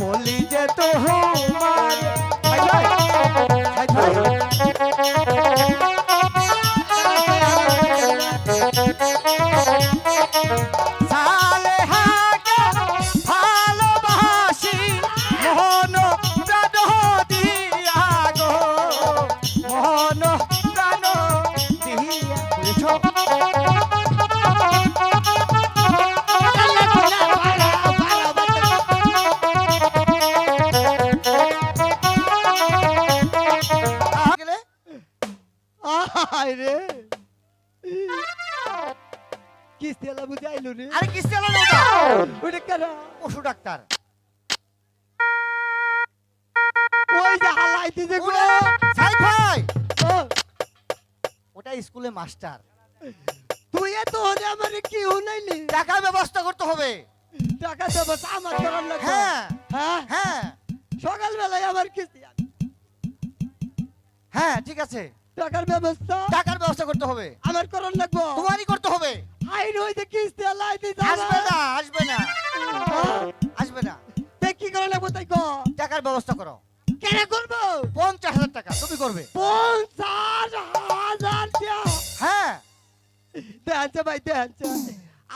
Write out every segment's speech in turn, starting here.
বলি যে তোমার ভাই কিস্তি এলা বুঝে আইলো রে? আরে কিস্তি না ওটা ওটা কেন? পশু ডাক্তার। ওই যে হালাইতে যে গুলো সাই ভাই! ওটা স্কুলে মাস্টার। তুই এত হলে আমার কি হনাইলি টাকার ব্যবস্থা করতে হবে। টাকা দেবো আমার করার লাগবে হ্যাঁ হ্যাঁ? হ্যাঁ। সকালবেলায় আমার কিস্তি হ্যাঁ ঠিক আছে। টাকার ব্যবস্থা? টাকার ব্যবস্থা করতে হবে। আমার করার লাগবো। তোমারই করতে হবে। হাই রই যে কিস্তি লাইতে আসবে না আসবে না। আসবে না। তে কি করা লাগবো তাই কো টাকার ব্যবস্থা করো। কেন করব? পঞ্চাশ হাজার টাকা তুমি করবে। পঞ্চাশ হাজার টাকা? হ্যাঁ। দেখাচ্ছে ভাই দেখাচ্ছে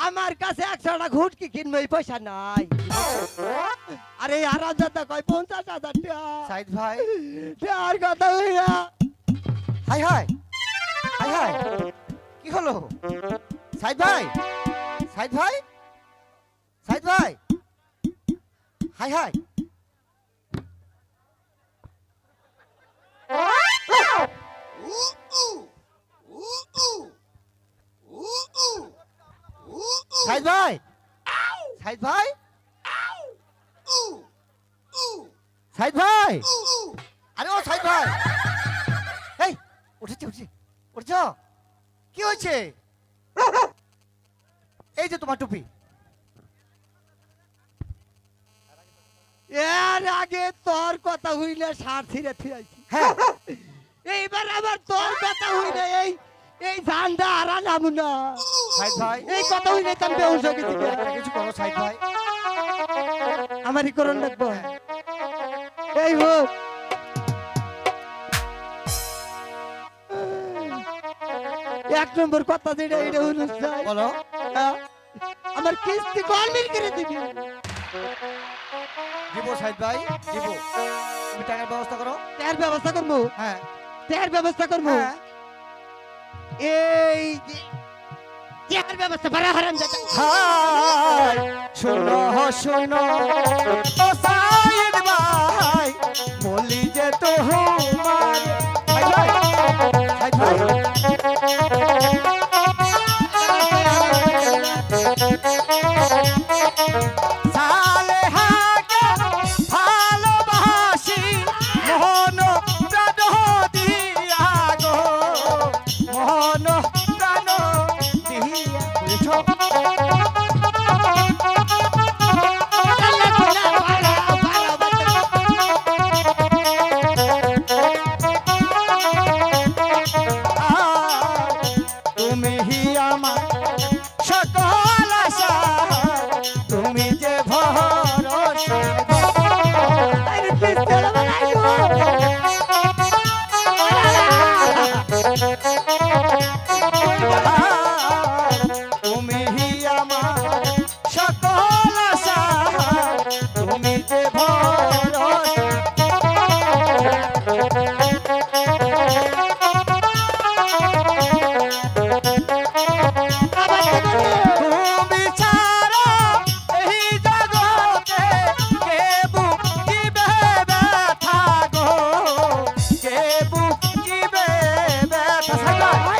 আমার কাছে একশো টাকা ঘুটকি কিনবো এই পয়সা নাই। আরে আর হাজার টাকা কয় পঞ্চাশ হাজার টাকা। সাইদ ভাই। আর কথা হই না। Hi hi. Hi hi. কি হলো? সাইদ ভাই? সাইদ ভাই? সাইদ ভাই? High high. সাইদ ভাই? সাইদ ভাই? সাইদ ভাই? আরে ও সাইদ ভাই। উঠেছে উঠেছে উঠছ কি হয়েছে এই যে তোমার টুপি এর আগে তোর কথা হইলে সার ছিঁড়ে ফিরাইছি হ্যাঁ এইবার আবার তোর কথা হইলে এই এই আর নাম না সাইদ ভাই এই কথা হইলে তার বেউস হয়ে গেছি কিছু করো সাইদ ভাই আমারই করণ লাগবো এই হোক এক নম্বর কথা যেটা এটা স্যার। বলো? আমার কিস্তি গলমিল করে দিবি। দিব সাইদ ভাই দিব। তুমি টাকার ব্যবস্থা করো। তের ব্যবস্থা করব? হ্যাঁ। তের ব্যবস্থা করব? হ্যাঁ। এই ব্যবস্থা পারা হারাম শোনো শোনো।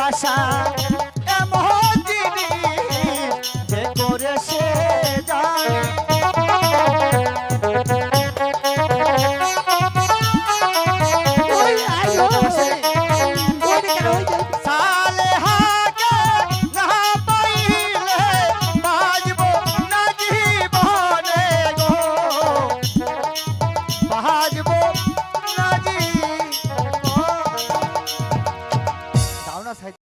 বাসা